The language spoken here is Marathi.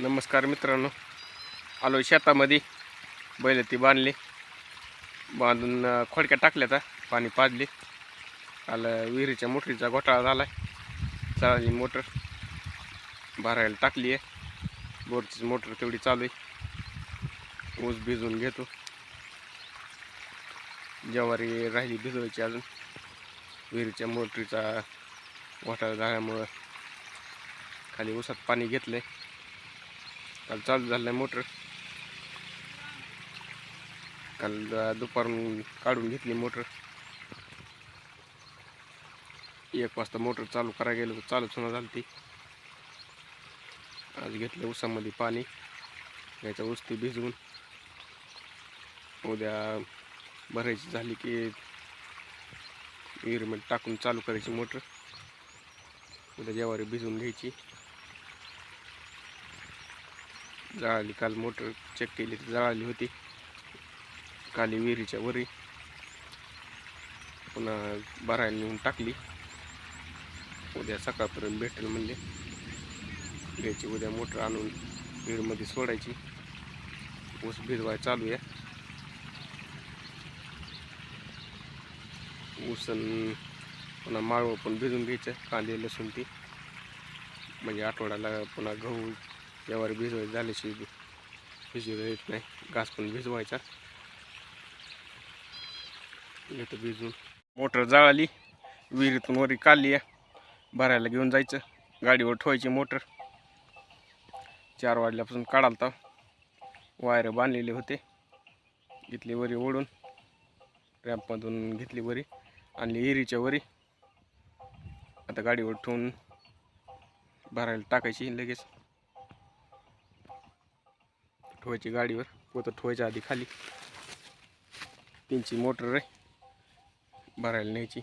नमस्कार मित्रांनो. आलो शेतामध्ये. बैल ती बांधली. बांधून खोडक्या टाकल्या पाणी पाजले. आलं विहिरीच्या मोटरीचा घोटाळा झाला आहे चालली मोटर भरायला टाकली आहे. बोरची मोटर तेवढी चालू आहे. ऊस भिजवून घेतो. ज्वारी राहिली भिजवायची अजून. विहिरीच्या मोटरीचा घोटाळा झाल्यामुळं खाली ऊसात पाणी घेतलं आहे काल चालू झालं मोटर. काल दुपारून काढून घेतली मोटर. एक वाजता मोटर चालू करायला गेलो तर चालूच होणार झाली ती. आज घेतलं ऊसामध्ये पाणी घ्यायचं ऊस ती भिजवून. उद्या भरायची झाली की विहिरीमध्ये टाकून चालू करायची मोटर. उद्या जेवारी भिजवून घ्यायची. जळाली. काल मोटर चेक केली तर जळाली होती. काली विहिरीच्या वरी. पुन्हा बारायला नेऊन टाकली. उद्या सकाळपर्यंत भेटेल म्हणले. घ्यायची उद्या मोटर आणून विहिरीमध्ये सोडायची. ऊस भिजवाय चालू आहे. ऊस पुन्हा माळव पण भिजून घ्यायचं. कांदे लसूण ती म्हणजे आठवड्याला पुन्हा गहू यावर भिजवायचं झाल्याशी भिजवता येत नाही. घास पण भिजवायचा. येतं भिजून. मोटर जळाली. विहिरीतून वरी काढली. आहे भरायला घेऊन जायचं. गाडीवर ठेवायची मोटर. चार वाजल्यापासून काढालता वायर बांधलेले होते. घेतली वरी ओढून. रॅम्पमधून घेतली वरी. आणली विहिरीच्या वरी. आता गाडीवर ठेवून भरायला टाकायची लगेच. ठेवायची गाडीवर. पोतं ठेवायच्या आधी खाली. तीनची मोटर आहे. भरायला न्यायची.